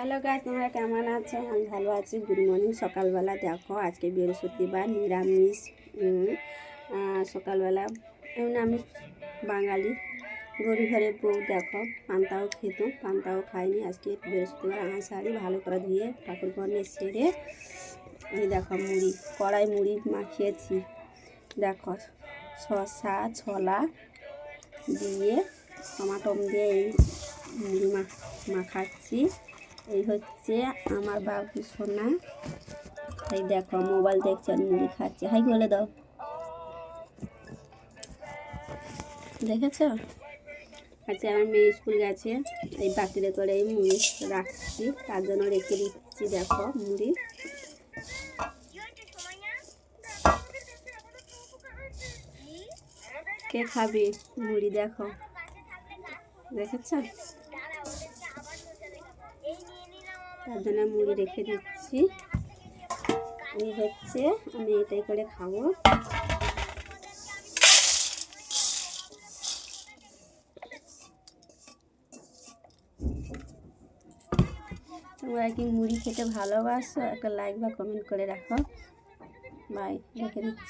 Hello গাছ তোমরা কেমন আছো? আমি ভালো আছি। Good morning. সকালবেলা দেখো, আজকে বৃহস্পতিবার, নিরামিষ সকালবেলা এমনি আমি বাঙালি। গরু ঘরের বউ, দেখো, পান্তাও খেত, পান্তাও খাইনি। আজকে বৃহস্পতিবার, আমার শাড়ি ভালো করে ধুয়ে ঠাকুর ঘরে সেরে এই দেখো মুড়ি, কড়াই মুড়ি মাখিয়েছি। দেখো, শসা, ছোলা দিয়ে, টমাটম দিয়ে এই মুড়ি মাখাচ্ছি। এই হচ্ছে আমার বাবু সোনা। এই দেখো, মোবাইল দেখছে, মুড়ি খাচ্ছে। হাই বলে দাও। দেখেছ? আচ্ছা আমার মেয়ে স্কুল গেছে। এই বাটিতে করে এই মুড়ি রাখছি। তার জন্য রেখে দিচ্ছি, দেখো, মুড়ি। কে খাবে? মুড়ি দেখো। দেখেছ? তার জন্য মুড়ি রেখে দিচ্ছি। এই হচ্ছে, আমি এটাই করে খাব। তোমরা কি মুড়ি খেতে ভালোবাসো? একটা লাইক বা কমেন্ট করে রাখো। বাই রেখে দিচ্ছি।